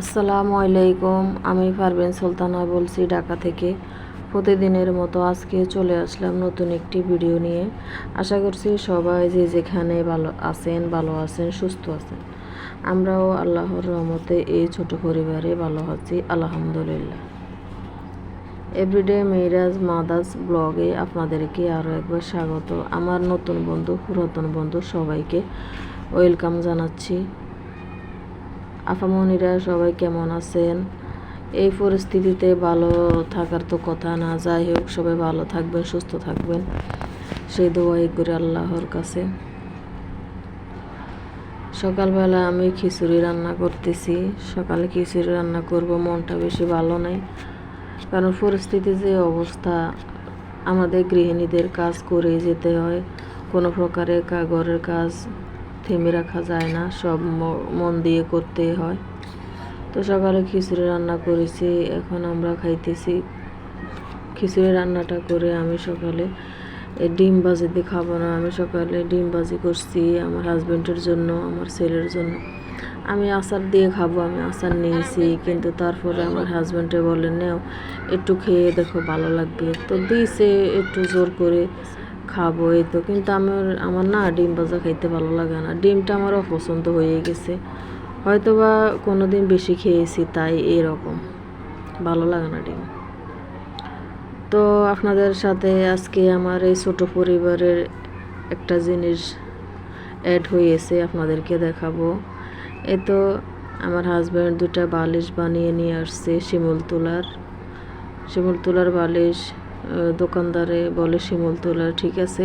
আসসালামু আলাইকুম, আমি পারবেন সুলতানা বলছি ঢাকা থেকে। প্রতিদিনের মতো আজকে চলে আসলাম নতুন একটি ভিডিও নিয়ে। আশা করছি সবাই যে যেখানে ভালো আছেন ভালো আছেন, সুস্থ আছেন। আমরাও আল্লাহর রহমতে এই ছোট পরিবারে ভালো আছি, আলহামদুলিল্লাহ। এভরিডে মেয়েরাজ মাদাস ব্লগে আপনাদেরকে আরও একবার স্বাগত। আমার নতুন বন্ধু, পুরাতন বন্ধু সবাইকে ওয়েলকাম জানাচ্ছি। আফামনিরা সবাই কেমন আছেন? এই পরিস্থিতিতে ভালো থাকার তো কথা না। যাই হোক, সবাই ভালো থাকবেন, সুস্থ থাকবেন। সেই দোয়াই করে আল্লাহর কাছে। সকালবেলা আমি খিচুড়ি রান্না করতেছি। সকালে খিচুড়ি রান্না করব, মনটা বেশি ভালো নাই। কারণ পরিস্থিতি যে অবস্থা, আমাদের গৃহিণীদের কাজ করে যেতে হয়। কোনো প্রকারে ঘরের কাজ থেমে রাখা যায় না, সব মন দিয়ে করতে হয়। তো সকালে খিচুড়ি রান্না করেছি, এখন আমরা খাইতেছি খিচুড়ি রান্নাটা করে আমি সকালে ডিম বাজি দিয়ে খাব না, আমি সকালে ডিম বাজি করছি আমার হাজব্যান্ডের জন্য, আমার ছেলের জন্য। আমি আচার দিয়ে খাব, আমি আচার নিয়েছি, কিন্তু তারপরে আমার হাজব্যান্ডে বলে, নেও, একটু খেয়ে দেখো, ভালো লাগবে। তো দিয়েছে একটু জোর করে। খাব এই তো, কিন্তু আমার আমার না ডিম ভাজা খাইতে ভালো লাগে না। ডিমটা আমার অপছন্দ হয়ে গেছে। হয়তো বা কোনো দিন বেশি খেয়েছি তাই এরকম। ভালো লাগে না ডিম। তো আপনাদের সাথে আজকে আমার এই ছোট পরিবারের একটা জিনিস অ্যাড হয়েছে, আপনাদেরকে দেখাবো। এ তো আমার হাজব্যান্ড দুটা বালিশ বানিয়ে নিয়ে আসছে শিমুল তোলার। শিমুল তোলার বালিশ দোকানদারে বলে, শিমুল তোলা ঠিক আছে।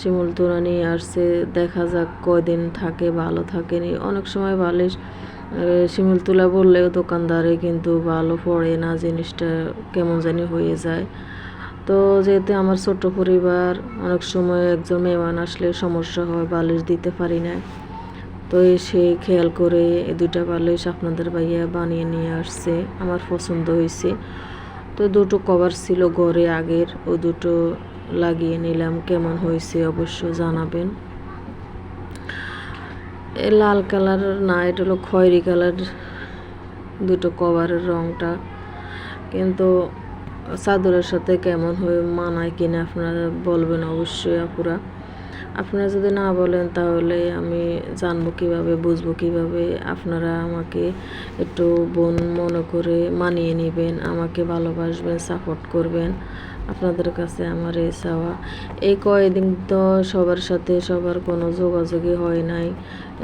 শিমুল তোলা নিয়ে আসছে, দেখা যাক কয়দিন থাকে, ভালো থাকেনি অনেক সময় বালিশ শিমুল তোলা বললেও দোকানদারে কিন্তু ভালো পড়ে না, জিনিসটা কেমন জানি হয়ে যায়। তো যেহেতু আমার ছোট পরিবার, অনেক সময় একজন মেহমান আসলে সমস্যা হয়, বালিশ দিতে পারি না। তো এসে খেয়াল করে দুইটা বালিশ আপনাদের ভাইয়া বানিয়ে নিয়ে আসছে, আমার পছন্দ হয়েছে। তো দুটো কভার ছিল ঘরে আগের, ও দুটো লাগিয়ে নিলাম, কেমন হয়েছে অবশ্য জানাবেন। এ লাল কালার না, এটা হলো খয়েরি কালার দুটো কভারের রংটা। কিন্তু চাদরের সাথে কেমন হয়ে, মানায় কিনা আপনারা বলবেন অবশ্যই আপুরা। আপনারা যদি না বলেন তাহলে আমি জানব কীভাবে, বুঝব কীভাবে। আপনারা আমাকে একটু বোন মনে করে মানিয়ে নেবেন, আমাকে ভালোবাসবেন সাপোর্ট করবেন। আপনাদের কাছে আমার এই চাওয়া। এই কয়েকদিন তো সবার সাথে সবার কোনো যোগাযোগই হয় নাই।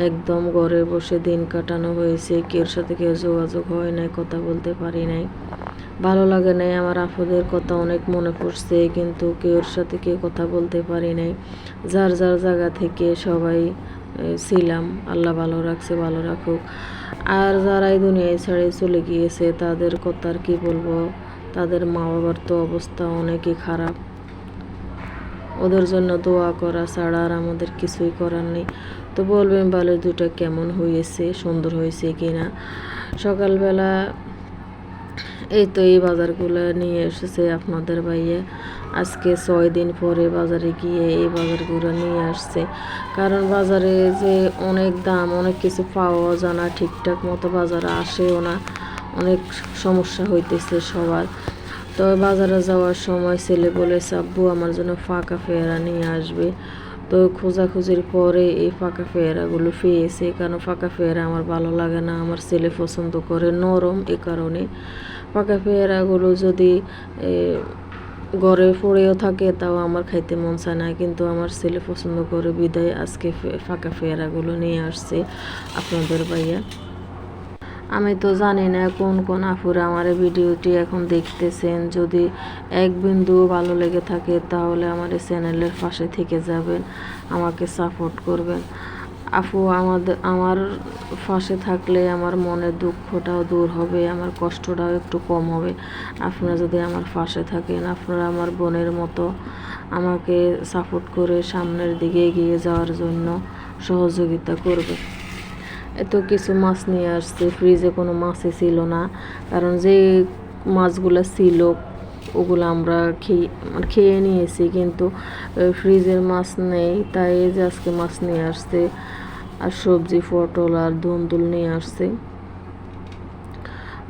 একদম ঘরে বসে দিন কাটানো হয়েছে কেউ সাথে কেউ যোগাযোগ হয় নাই, কথা বলতে পারি নাই। ভালো লাগে নাই। আমার আফুদের কথা অনেক মনে পড়ছে, কিন্তু কেউর সাথে কেউ কথা বলতে পারি নাই। যার যার জায়গা থেকে সবাই ছিলাম। আল্লাহ ভালো রাখছে, ভালো রাখুক। আর যারাই দুনিয়ায় ছেড়ে চলে গিয়েছে, তাদের কথা আর কি বলব? তাদের মা বাবার তো অবস্থা অনেকই খারাপ। ওদের জন্য দোয়া করা ছাড়া আর আমাদের কিছুই করার নেই। তো বলবেন ভালো দুটো কেমন হয়েছে সুন্দর হয়েছে কি না সকালবেলা এই তো এই বাজারগুলো নিয়ে এসেছে আপনাদের ভাইয়ে। আজকে ছয় দিন পরে বাজারে গিয়ে এই বাজারগুলো নিয়ে আসছে। কারণ বাজারে যে অনেক দাম, অনেক কিছু পাওয়া যায় না, ঠিকঠাক মতো বাজারে আসেও না। অনেক সমস্যা হইতেছে সবার। তো বাজারে যাওয়ার সময় ছেলে বলেছে, আব্বু, আমার জন্য ফাঁকা ফেরা নিয়ে আসবে। তো খোঁজাখুঁজির পরে এই ফাঁকা ফেয়ারাগুলো পেয়েছে কারণ ফাঁকা ফেয়ারা আমার ভালো লাগে না, আমার ছেলে পছন্দ করে নরম এ কারণে। ফাঁকা ফেয়ারাগুলো যদি ঘরে পড়েও থাকে তাও আমার খাইতে মন চায় না, কিন্তু আমার ছেলে পছন্দ করে বিদায় আজকে ফাঁকা ফেয়ারাগুলো নিয়ে আসছে। আপনাদের ভাইয়া? আমি তো জানি না কোন কোন আফুরা আমার ভিডিওটি এখন দেখতেছেন। যদি এক বিন্দু ভালো লেগে থাকে, তাহলে আমার চ্যানেলের পাশে থেকে যাবেন, আমাকে সাপোর্ট করবেন। আপু আমাদের আমার পাশে থাকলে আমার মনের দুঃখটাও দূর হবে, আমার কষ্টটাও একটু কম হবে। আপনারা যদি আমার পাশে থাকেন, আপনারা আমার বোনের মতো আমাকে সাপোর্ট করে সামনের দিকে এগিয়ে যাওয়ার জন্য সহযোগিতা করবে এত কিছু মাছ নিয়ে আসছে ফ্রিজে কোনো মাছই ছিল না। কারণ যে মাছগুলো ছিল, ওগুলো আমরা খেয়ে খেয়ে নিয়েছি কিন্তু ফ্রিজের মাছ নেই, তাই যে আজকে মাছ নিয়ে আসছে। আর সবজি, পটল আর ধুন্দুল নিয়ে আসছে।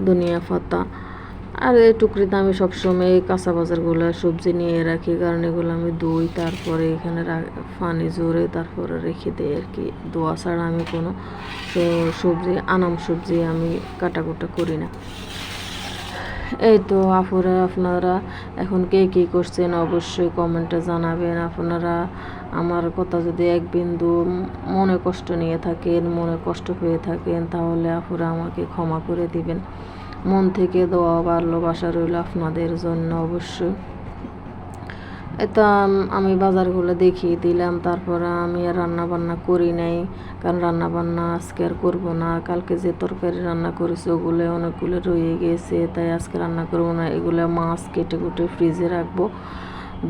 ধনিয়া পাতা। আর এই টুকরিতে আমি সবসময় এই কাঁচা বাজারগুলো সবজি নিয়ে রাখি, কারণ এগুলো আমি ধুই, তারপরে এখানে পানি জোরে তারপরে রেখে দিই আর কি। ধোয়া ছাড়া আমি কোনো সবজি, আনাম সবজি আমি কাটাকুটা করি না। এই তো আপুরা, আপনারা এখন কে কী করছেন অবশ্যই কমেন্টে জানাবেন। আপনারা আমার কথা যদি এক বিন্দু মনে কষ্ট নিয়ে থাকেন, মনে কষ্ট পেয়ে থাকেন, তাহলে আপুরা আমাকে ক্ষমা করে দিবেন। মন থেকে দোয়া ভালোবাসা রইল আপনাদের জন্য অবশ্যই এটা আমি বাজারগুলো দেখিয়ে দিলাম, তারপর আমি আর রান্না বান্না করি নাই, কারণ রান্না বান্না আজকে আর করব না। কালকে যে তরকারি রান্না করেছি, ওগুলো অনেকগুলো রয়ে গেছে, তাই আজকে রান্না করব না। এগুলো মাছ কেটে কুটে ফ্রিজে রাখব,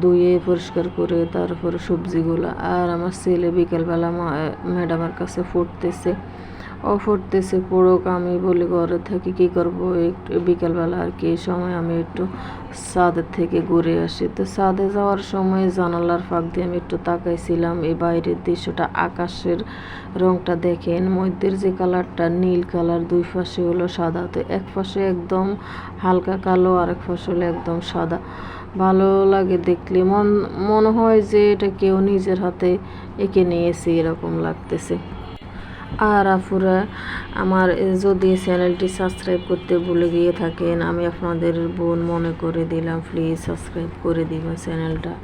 ধুয়ে পরিষ্কার করে তারপরে সবজিগুলো। আর আমার ছেলে বিকেলবেলা ম্যাডামের কাছে ফুটতেছে। ও ফুটতেছে পড়ুক আমি বলি ঘরে থেকে, কী করব? একটু বিকেলবেলা আর কি, এই সময় আমি একটু ছাদের থেকে ঘুরে আসি। তো ছাদে যাওয়ার সময় জানালার ফাঁক দিয়ে আমি একটু তাকাইছিলাম। এই বাইরের দৃশ্যটা আকাশের রংটা দেখেন। মধ্যের যে কালারটা নীল কালার, দুই পাশে হলো সাদা। তো এক পাশে একদম হালকা কালো আর এক পাশে হলো একদম সাদা। ভালো লাগে দেখলে। মন, মনে হয় যে এটা কেউ নিজের হাতে এঁকে নিয়েছে, এরকম লাগতেছে। আর আপুরা আমার যদি চ্যানেলটি সাবস্ক্রাইব করতে ভুলে গিয়ে থাকেন, আমি আপনাদের বোন মনে করে দিলাম প্লিজ সাবস্ক্রাইব করে দিবেন চ্যানেলটা।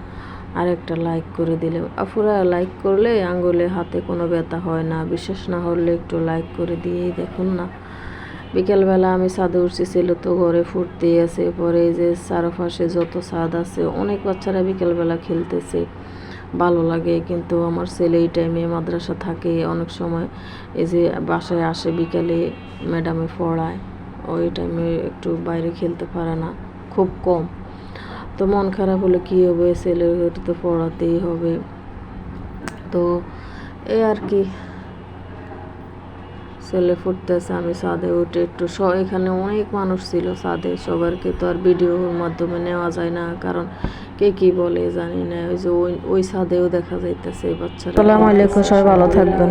আর একটা লাইক করে দিলে। আপুরা লাইক করলে আঙ্গুলে হাতে কোনো ব্যথা হয় না। বিশেষ না হলে একটু লাইক করে দিয়েই দেখুন না। বিকেলবেলা আমি ছাদে উঠছি, ছিল তো ঘরে ফুটতে আছে। পরে যে চারপাশে যত ছাদ আছে, অনেক বাচ্চারা বিকেলবেলা খেলতেছে। ভালো লাগে, কিন্তু আমার ছেলে এই টাইমে মাদ্রাসা থাকে অনেক সময়। এই যে বাসায় আসে বিকালে ম্যাডামে পড়ায়, ওই টাইমে একটু বাইরে খেলতে পারে না, খুব কম। তো মন খারাপ হলে কী হবে, ছেলের তো পড়াতেই হবে। তো এই আর কি। ছেলে ফুটতেছে আমি ছাদে উঠে একটু স, এখানে অনেক মানুষ ছিল ছাদে, সবারকে তো আর ভিডিওর মাধ্যমে নেওয়া যায় না, কারণ কে কি বলে জানি না, ওই যে ওই ওই ছাদেও দেখা যাইতেছে বাচ্চারা আসসালামু আলাইকুম, সবাই ভালো থাকবেন।